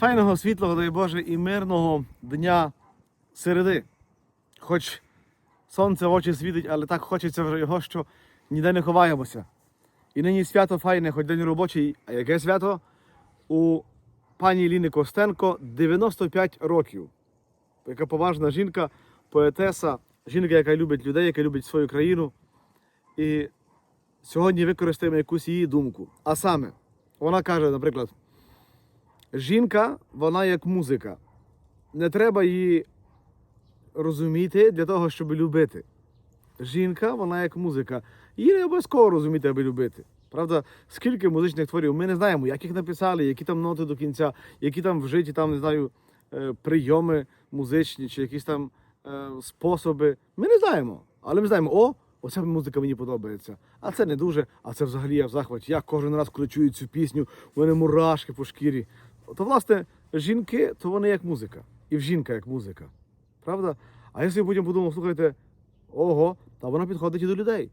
Файного, світлого, дай Боже, і мирного дня середи. Хоч сонце в очі світить, але так хочеться вже його, що ніде не ховаємося. І нині свято файне, хоч день робочий, а яке свято? У пані Ліни Костенко 95 років. Яка поважна жінка, поетеса, жінка, яка любить людей, яка любить свою країну. І сьогодні використаємо якусь її думку. А саме, вона каже, наприклад, жінка, вона як музика. Не треба її розуміти для того, щоб любити. Жінка, вона як музика. Її не обов'язково розуміти, аби любити. Правда, скільки музичних творів, ми не знаємо, як їх написали, які там ноти до кінця, які там вжиті, там, не знаю, е, прийоми музичні, чи якісь там е, способи. Ми не знаємо. Але ми знаємо, о, оця музика мені подобається. А це не дуже, а це взагалі я в захваті. Я кожен раз, коли чую цю пісню, у мене мурашки по шкірі. То, власне, жінки, то вони як музика. І в жінка як музика. Правда? А я собі потім подумав, слухайте, ого, та вона підходить і до людей.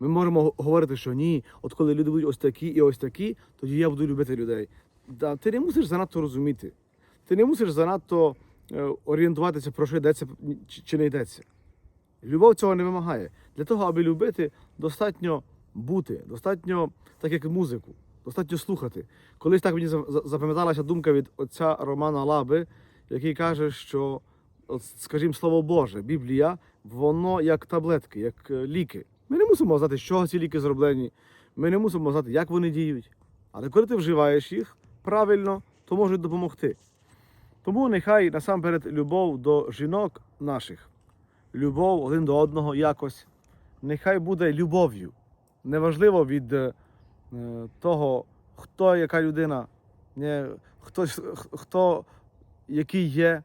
Ми можемо говорити, що ні, от коли люди будуть ось такі і ось такі, тоді я буду любити людей. Да, ти не мусиш занадто розуміти. Ти не мусиш занадто е, орієнтуватися, про що йдеться чи не йдеться. Любов цього не вимагає. Для того, аби любити, достатньо бути, достатньо, так як музику, достатньо слухати. Колись так мені за- за- запам'яталася думка від отця Романа Лаби, який каже, що, от, скажімо, слово Боже, Біблія, воно як таблетки, як е, ліки. Ми не мусимо знати, з чого ці ліки зроблені. Ми не мусимо знати, як вони діють. Але коли ти вживаєш їх правильно, то можуть допомогти. Тому нехай насамперед любов до жінок наших, любов один до одного якось, нехай буде любов'ю. Неважливо від е, е, того, хто яка людина, не, хто, хто який є.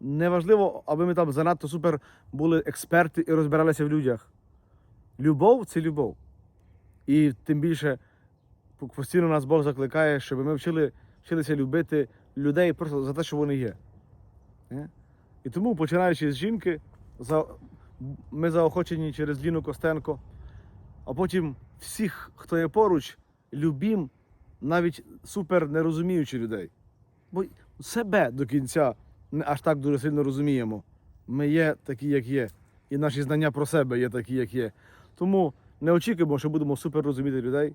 Неважливо, аби ми там занадто супер були експерти і розбиралися в людях. Любов це любов. І тим більше постійно нас Бог закликає, щоб ми вчили, вчилися любити людей просто за те, що вони є. Е? І тому, починаючи з жінки, ми заохочені через Ліну Костенко, а потім всіх, хто є поруч, любім, навіть супер не розуміючи людей. Бо себе до кінця не аж так дуже сильно розуміємо. Ми є такі, як є, і наші знання про себе є такі, як є. Тому не очікуємо, що будемо супер розуміти людей,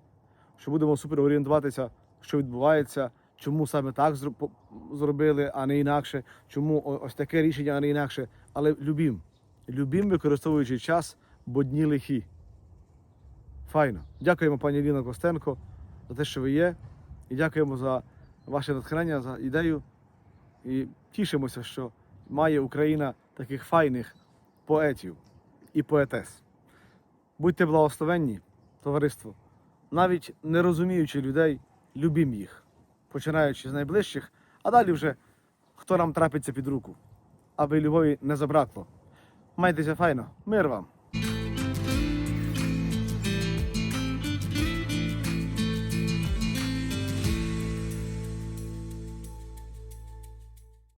що будемо супер орієнтуватися, що відбувається, чому саме так зробили, а не інакше, чому ось таке рішення, а не інакше. Але любім. Любім, використовуючи час, бо дні лихі. Файно. Дякуємо пані Ліна Костенко за те, що ви є. І дякуємо за ваше натхнення, за ідею. І тішимося, що має Україна таких файних поетів і поетес. Будьте благословенні, товариство. Навіть не розуміючи людей, любім їх, починаючи з найближчих, а далі вже хто нам трапиться під руку, аби любові не забракло. Майтеся файно, мир вам!